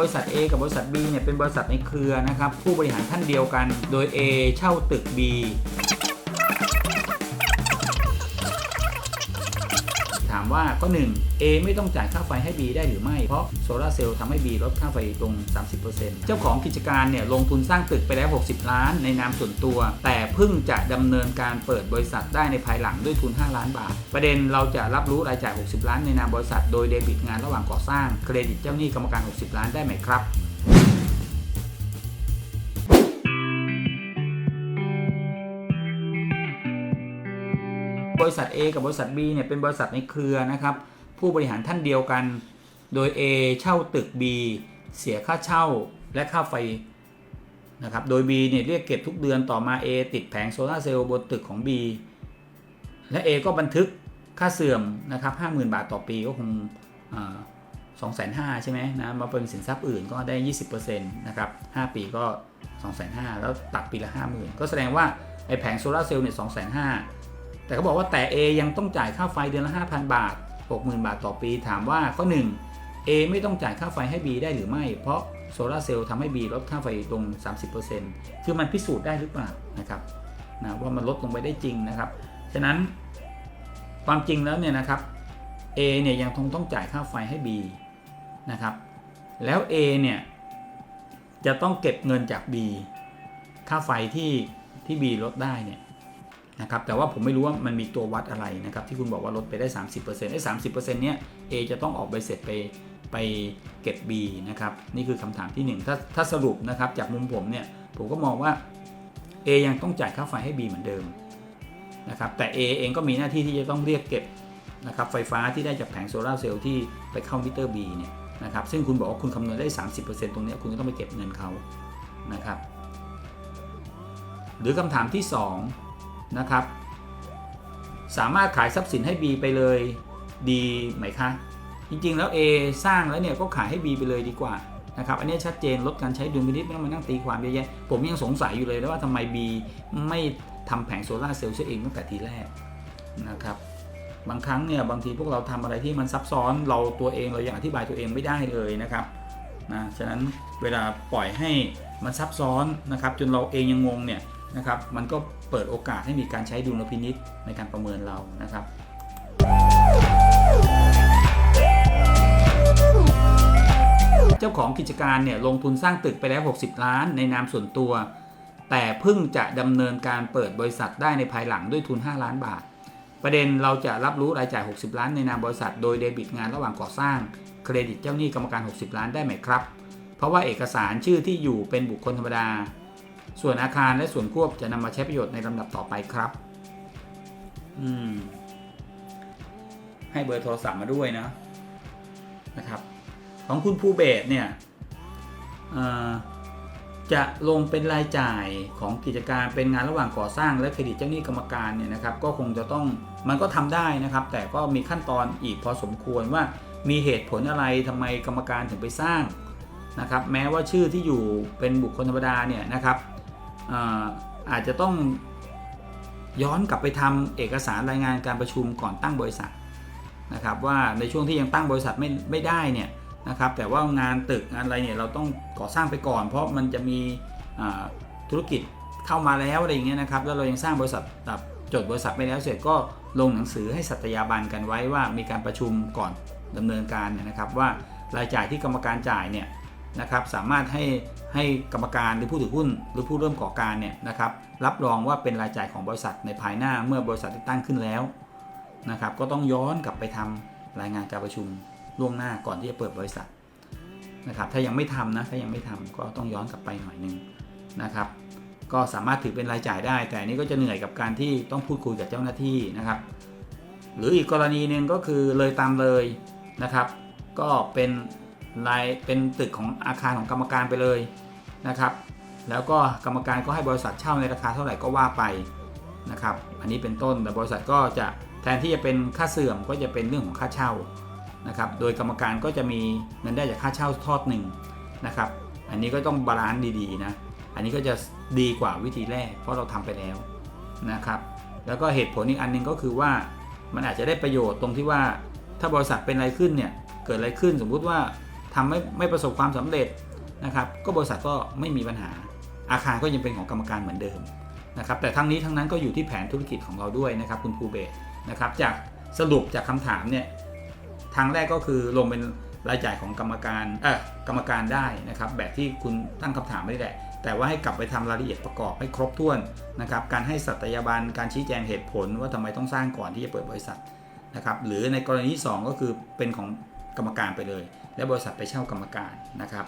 บริษัท A กับบริษัท B เนี่ยเป็นบริษัทในเครือนะครับผู้บริหารท่านเดียวกัน โดย A เช่าตึก B ามว่าก็1 A ไม่ต้องจ่ายค่าไฟให้ B ได้หรือไม่ เพราะโซลาร์เซลล์ทำให้ B ลดค่าไฟลง 30%เจ้าของกิจการเนี่ยลงทุนสร้างตึกไปแล้ว 60 ล้าน ในนามส่วนตัว แต่เพิ่งจะดำเนินการเปิดบริษัทได้ในภายหลังด้วยทุน 5 ล้านบาท ประเด็นเราจะรับรู้รายจ่าย 60 ล้านในนามบริษัท โดยเดบิตงานระหว่างก่อสร้างเครดิตเจ้าหนี้กรรมการ 60 ล้านได้ไหมครับ บริษัท A กับบริษัท B เนี่ยเป็นบริษัทในเครือนะครับ ผู้บริหารท่านเดียวกัน โดย A เช่าตึก B เสียค่าเช่าและค่าไฟนะครับ โดย B เนี่ยเรียกเก็บทุกเดือนต่อมา A ติดแผงโซลาเซลล์บนตึกของ B และ A ก็บันทึกค่าเสื่อมนะครับ 50,000 บาทต่อปีก็คงสองแสนห้าใช่ไหมนะมาเป็นสินทรัพย์อื่นก็ได้ 20%นะครับ 5 ปีก็ 2,500แล้วตัดปีละ 50,000 ก็แสดงว่าไอแผงโซลาเซลล์เนี่ย2,500แต่เขาบอกว่าแต่ A ยังต้องจ่ายค่าไฟเดือนละ 5,000 บาท 60,000 บาทต่อปี ถามว่าข้อ 1 A ไม่ต้องจ่ายค่าไฟให้ B ได้หรือไม่ เพราะโซลาเซลล์ทำให้ B ลดค่าไฟลง 30%คือมันพิสูจน์ได้หรือเปล่านะครับนะว่ามันลดลงไปได้จริงนะครับ ฉะนั้นความจริงแล้วเนี่ยนะครับ A เนี่ยยังคงต้องจ่ายค่าไฟให้ B นะครับ แล้ว A เนี่ยจะต้องเก็บเงินจาก B ค่าไฟที่ที่ B ลดได้เนี่ย นะครับแต่ว่าผมไม่รู้ว่ามันมีตัววัดอะไรนะครับที่คุณบอกว่าลดไปได้ 30%ไอ้สามสิเนี้ย A จะต้องออกใบเสร็จไปไปเก็บ B นะครับนี่คือคำถามที่ 1 ถ้าถ้าสรุปนะครับจากมุมผมเนี่ยผมก็มองว่า A ยังต้องจ่ายค่าไฟให้ B เหมือนเดิมนะครับแต่ A เองก็มีหน้าที่ที่จะต้องเรียกเก็บนะครับไฟฟ้าที่ได้จากแผงโซลาร์เซลล์ที่ไปเข้ามิเตอร์ B เนี่ยนะครับซึ่งคุณบอกว่าคุณคำนวณได้ 30%ตรงเนี้ยคุณก็ต้องไปเก็บเงินเขานะครับหรือคำถามที่ 2 นะครับ สามารถขายทรัพย์สินให้ B ไปเลยดีไหมคะจริงๆแล้ว A สร้างแล้วเนี่ยก็ขายให้ B ไปเลยดีกว่านะครับอันนี้ชัดเจนลดการใช้ดุลพินิจไม่ต้องมานั่งตีความเยอะแยะผมยังสงสัยอยู่เลยว่าทำไม B ไม่ทำแผงโซลาร์เซลล์เองตั้งแต่ทีแรกนะครับบางครั้งเนี่ยบางทีพวกเราทำอะไรที่มันซับซ้อนเราตัวเองเรายังอธิบายตัวเองไม่ได้เลยนะครับนะฉะนั้นเวลาปล่อยให้มันซับซ้อนนะครับจนเราเองยังงงเนี่ย นะครับ มันก็เปิดโอกาสให้มีการใช้ดุลพินิษในการประเมินเรานะครับเจ้าของกิจการเนี่ยลงทุนสร้างตึกไปแล้ว 60 ล้านในนามส่วนตัว แต่เพิ่งจะดำเนินการเปิดบริษัทได้ในภายหลังด้วยทุน 5 ล้านบาท ประเด็นเราจะรับรู้รายจ่าย 60 ล้านในนามบริษัท โดยเดบิตงานระหว่างก่อสร้าง เครดิตเจ้าหนี้กรรมการ 60 ล้านได้ไหมครับ เพราะว่าเอกสารชื่อที่อยู่เป็นบุคคลธรรมดา ส่วนอาคารและส่วนควบจะนำมาใช้ประโยชน์ในลำดับต่อไปครับ อืม ให้เบอร์โทรศัพท์มาด้วยนะนะครับ ของคุณภูเบศเนี่ยจะลงเป็นรายจ่ายของกิจการเป็นงานระหว่างก่อสร้างและเครดิตเจ้าหนี้กรรมการเนี่ยนะครับ ก็คงจะต้องมันก็ทำได้นะครับ แต่ก็มีขั้นตอนอีกพอสมควรว่ามีเหตุผลอะไรทำไมกรรมการถึงไปสร้างนะครับ แม้ว่าชื่อที่อยู่เป็นบุคคลธรรมดาเนี่ยนะครับ อาจจะต้องย้อนกลับไปทำเอกสารรายงานการประชุมก่อนตั้งบริษัทนะครับว่าในช่วงที่ยังตั้งบริษัทไม่ไม่ได้เนี่ยนะครับแต่ว่างานตึกงานอะไรเนี่ยเราต้องก่อสร้างไปก่อน เพราะมันจะมีธุรกิจเข้ามาแล้วอะไรอย่างเงี้ยนะครับแล้วเรายังสร้างบริษัทแบบจดบริษัทไม่แล้วเสร็จก็ลงหนังสือให้สัตยาบันกันไว้ว่ามีการประชุมก่อนดำเนินการเนี่ยนะครับว่ารายจ่ายที่กรรมการจ่ายเนี่ยนะครับสามารถให้ ให้กรรมการหรือผู้ถือหุ้น หรือผู้เริ่มก่อการเนี่ยนะครับรับรองว่าเป็นรายจ่ายของบริษัทในภายหน้าเมื่อบริษัทได้ตั้งขึ้นแล้วนะครับก็ต้องย้อนกลับไปทำรายงานการประชุมล่วงหน้าก่อนที่จะเปิดบริษัทนะครับถ้ายังไม่ทำนะถ้ายังไม่ทำก็ต้องย้อนกลับไปหน่อยหนึงนะครับก็สามารถถือเป็นรายจ่ายได้ แต่นนี้ก็จะเหนื่อยกับการที่ต้องพูดคุยกับเจ้าหน้าที่นะครับ หรืออีกกรณีหนึ่งก็คือเลยตามเลยนะครับ ก็เป็นรายเป็นตึกของอาคารของกรรมการไปเลย นะครับ แล้วก็กรรมการก็ให้บริษัทเช่าในราคาเท่าไหร่ก็ว่าไปนะครับ อันนี้เป็นต้นแต่บริษัทก็จะแทนที่จะเป็นค่าเสื่อมก็จะเป็นเรื่องของค่าเช่านะครับ โดยกรรมการก็จะมีเงินได้จากค่าเช่าทอดหนึ่งนะครับ อันนี้ก็ต้องบาลานซ์ดีๆนะ อันนี้ก็จะดีกว่าวิธีแรก เพราะเราทำไปแล้วนะครับ แล้วก็เหตุผลอีกอันหนึงก็คือว่ามันอาจจะได้ประโยชน์ตรงที่ว่าถ้าบริษัทเป็นอะไรขึ้นเนี่ยเกิดอะไรขึ้นสมมุติว่าทำไม่ไม่ประสบความสำเร็จ นะครับก็บริษัทก็ไม่มีปัญหาอาคารก็ยังเป็นของกรรมการเหมือนเดิมนะครับแต่ทั้งนี้ทั้งนั้นก็อยู่ที่แผนธุรกิจของเราด้วยนะครับคุณภูเบศนะครับจากสรุปจากคำถามเนี่ยทางแรกก็คือลงเป็นรายจ่ายของกรรมการเออกรรมการได้นะครับแบบที่คุณตั้งคำถามไม่ได้แหละแต่ว่าให้กลับไปทำรายละเอียดประกอบให้ครบถ้วนนะครับการให้สัตยาบันการชี้แจงเหตุผลว่าทำไมต้องสร้างก่อนที่จะเปิดบริษัทนะครับหรือในกรณีที่สองก็คือเป็นของกรรมการไปเลย และบริษัทไปเช่ากรรมการนะครับ